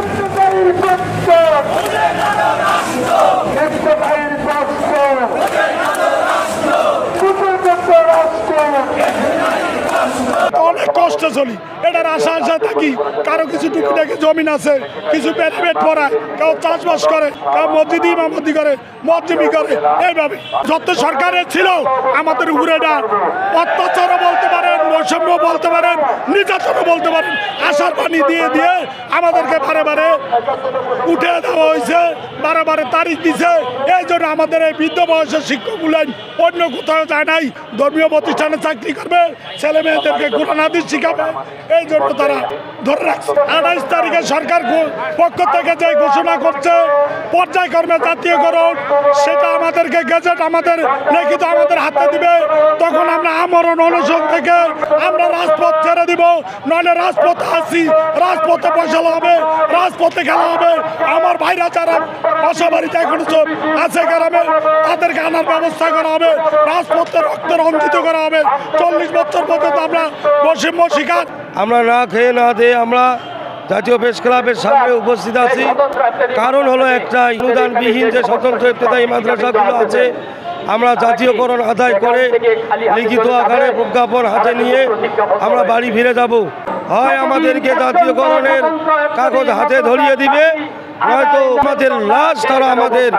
Let's go! কষ্ট চলি। এটার আশা আশা থাকি। কারও কিছু টুকিটাকি জমিন আছে কিছু প্যারামেট পড়ায় কেউ চাষবাস করে, কেউ মসজিদি ইমামতি করে মসজিবি করে। এইভাবে যত সরকারের ছিল, আমাদের উপরে এটা অত্যাচারও বলতে পারেন বৈষম্য বলতে পারেন, নির্যাতনও বলতে পারেন। আশার পানি দিয়ে দিয়ে আমাদেরকে বারে বারে উঠে দেওয়া হয়েছে, বারে বারে তারিখ দিছে। এই জন্য আমাদের এই বৃদ্ধ বয়সের শিক্ষকগুলো অন্য কোথাও যায় নাই। ধর্মীয় প্রতিষ্ঠানে চাকরি করবে, ছেলে মেয়েদেরকে কোরআন, হাদিস শিখাবে এই জন্য তারা ধরে রাখছে। আঠাইশ তারিখে সরকার পক্ষ থেকে যে ঘোষণা করছে, পর্যায়ক্রমে জাতীয়করণ, সেটা আমাদেরকে গেজেট আমাদের লিখিত আমাদের হাতে দিবে। তখন আমরা আমরণ অনশন থেকে আমরা রাজপথ ছেড়ে দিব। নইলে রাজপথে আসি, রাজপথে পয়সা হবে, রাজপথে খেলা হবে। আমার ভাইরা যারা বাসা বাড়িতে এখন সব আছে গ্রামে, তাদেরকে আনার ব্যবস্থা করা হবে। রাজপথে রক্ত রঞ্জিত করা হবে। চল্লিশ বছর পর্যন্ত আমরা বৈষম্য শিকার। আমরা না খেয়ে না দিয়ে আমরা জাতীয় প্রেস ক্লাবের সামনে উপস্থিত আছি। কারণ হলো একটাই অনুদানবিহীন যে স্বতন্ত্র ইত্যাদি মাদ্রাসাগুলো আছে, আমরা জাতীয়করণ আদায় করে লিখিত আকারে প্রজ্ঞাপন হাতে নিয়ে আমরা বাড়ি ফিরে যাব। হয় আমাদেরকে জাতীয়করণের কাগজ হাতে ধরিয়ে দিবে, নয়তো আমাদের লাশ তারা আমাদের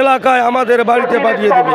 এলাকায় আমাদের বাড়িতে পাঠিয়ে দেবে।